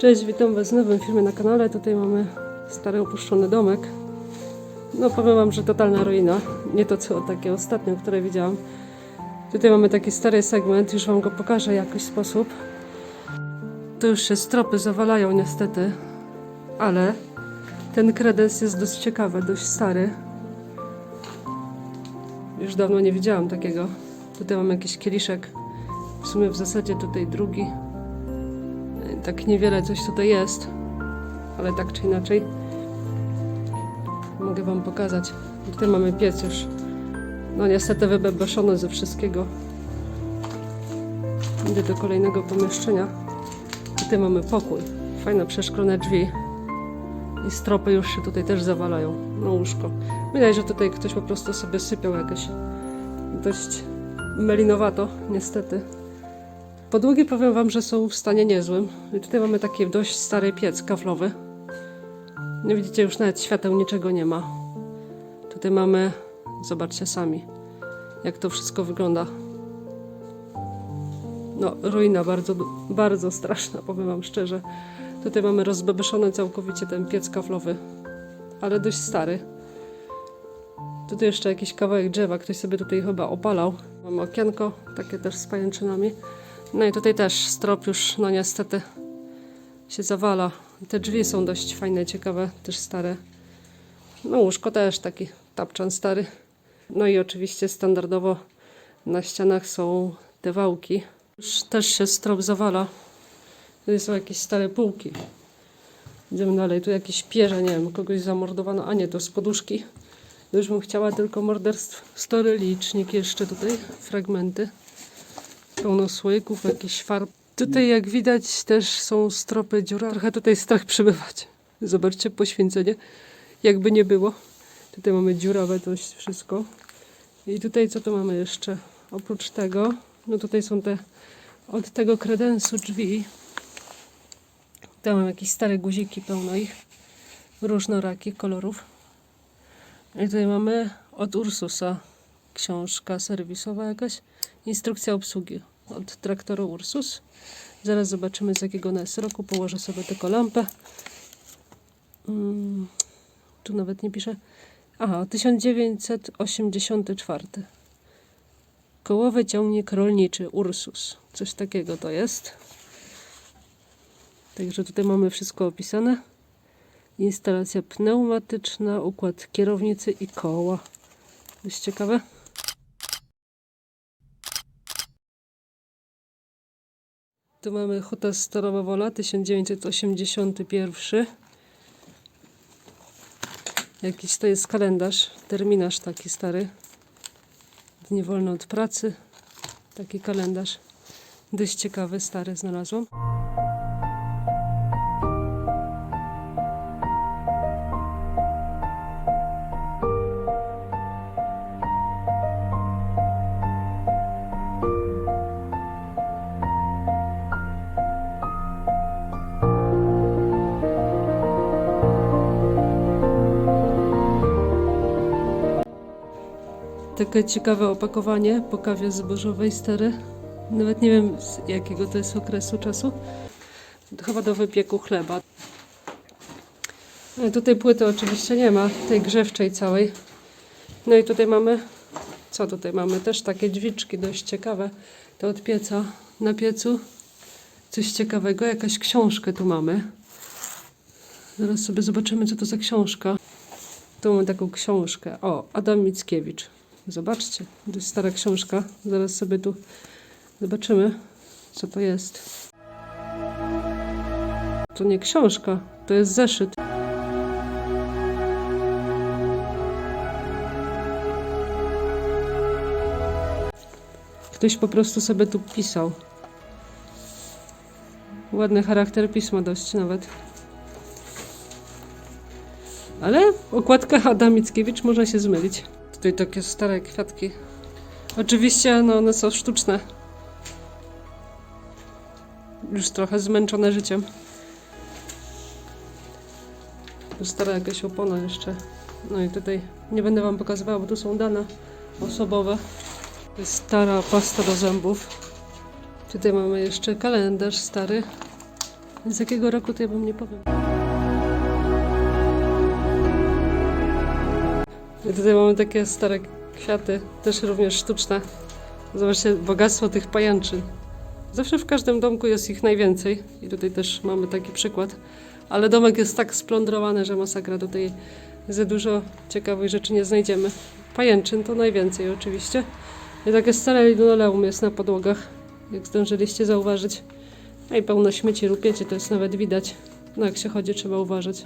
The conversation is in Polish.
Cześć, witam Was w nowym filmie na kanale. Tutaj mamy stary opuszczony domek. No powiem Wam, że totalna ruina. Nie to co takie ostatnio, które widziałam. Tutaj mamy taki stary segment, już Wam go pokażę w jakiś sposób. Tu już się stropy zawalają niestety, ale ten kredens jest dość ciekawy, dość stary. Już dawno nie widziałam takiego. Tutaj mam jakiś kieliszek. W sumie w zasadzie tutaj drugi. Tak niewiele coś tutaj jest, ale tak czy inaczej mogę Wam pokazać. Tutaj mamy piec już, no niestety wybebeszony ze wszystkiego. Idę do kolejnego pomieszczenia. Tutaj mamy pokój, fajne przeszklone drzwi i stropy już się tutaj też zawalają na łóżko. Widać, że tutaj ktoś po prostu sobie sypiał jakieś dość melinowato, niestety. Podłogi powiem Wam, że są w stanie niezłym. I tutaj mamy taki dość stary piec kaflowy. Nie widzicie, już nawet świateł niczego nie ma. Tutaj mamy, zobaczcie sami, jak to wszystko wygląda. No, ruina bardzo, bardzo straszna, powiem Wam szczerze. Tutaj mamy rozbebeszony całkowicie ten piec kaflowy, ale dość stary. Tutaj jeszcze jakiś kawałek drzewa, ktoś sobie tutaj chyba opalał. Mamy okienko, takie też z pajęczynami. No i tutaj też strop już, no niestety, się zawala. Te drzwi są dość fajne, ciekawe, też stare. No łóżko też taki tapczan stary. No i oczywiście standardowo na ścianach są te wałki. Już też się strop zawala. Tutaj są jakieś stare półki. Idziemy dalej. Tu jakieś pierze, nie wiem, kogoś zamordowano. A nie, to z poduszki. Już bym chciała tylko morderstw. Story licznik jeszcze tutaj, fragmenty pełno słoików, jakichś farb. Tutaj jak widać też są stropy dziura. Trochę tutaj strach przybywać. Zobaczcie poświęcenie, jakby nie było. Tutaj mamy dziurawe to wszystko. I tutaj co tu mamy jeszcze? Oprócz tego, no tutaj są te od tego kredensu drzwi. Tam mam jakieś stare guziki, pełno ich. Różnorakich kolorów. I tutaj mamy od Ursusa książka serwisowa jakaś. Instrukcja obsługi od traktoru Ursus. Zaraz zobaczymy z jakiego ona roku. Położę sobie tylko lampę. Mm, tu nawet nie pisze. Aha, 1984. Kołowy ciągnik rolniczy Ursus. Coś takiego to jest. Także tutaj mamy wszystko opisane. Instalacja pneumatyczna, układ kierownicy i koła. Jest ciekawe. Tu mamy Huta Stalowa Wola 1981. Jakiś to jest kalendarz, terminarz taki stary. Dni wolne od pracy. Taki kalendarz. Dość ciekawy, stary znalazłam. Takie ciekawe opakowanie po kawie zbożowej stare. Nawet nie wiem z jakiego to jest okresu czasu. Chyba do wypieku chleba. No, tutaj płyty oczywiście nie ma, tej grzewczej całej. No i tutaj mamy, co tutaj mamy? Też takie drzwiczki dość ciekawe. To od pieca na piecu. Coś ciekawego, jakaś książkę tu mamy. Zaraz sobie zobaczymy, co to za książka. Tu mamy taką książkę. O, Adam Mickiewicz. Zobaczcie, to jest stara książka. Zaraz sobie tu zobaczymy, co to jest. To nie książka, to jest zeszyt. Ktoś po prostu sobie tu pisał. Ładny charakter pisma dość nawet. Ale okładka Adam Mickiewicz można się zmylić. Tutaj takie stare kwiatki. Oczywiście no, one są sztuczne. Już trochę zmęczone życiem. Stara jakaś opona jeszcze. No i tutaj nie będę wam pokazywała, bo tu są dane osobowe. Stara pasta do zębów. Tutaj mamy jeszcze kalendarz stary. Z jakiego roku to ja wam nie powiem. I tutaj mamy takie stare kwiaty, też również sztuczne. Zobaczcie, bogactwo tych pajęczyn. Zawsze w każdym domku jest ich najwięcej i tutaj też mamy taki przykład. Ale domek jest tak splądrowany, że masakra tutaj za dużo ciekawych rzeczy nie znajdziemy. Pajęczyn to najwięcej oczywiście. I takie stare linoleum jest na podłogach, jak zdążyliście zauważyć. No i pełno śmieci, rupiecie, to jest nawet widać. No jak się chodzi, trzeba uważać.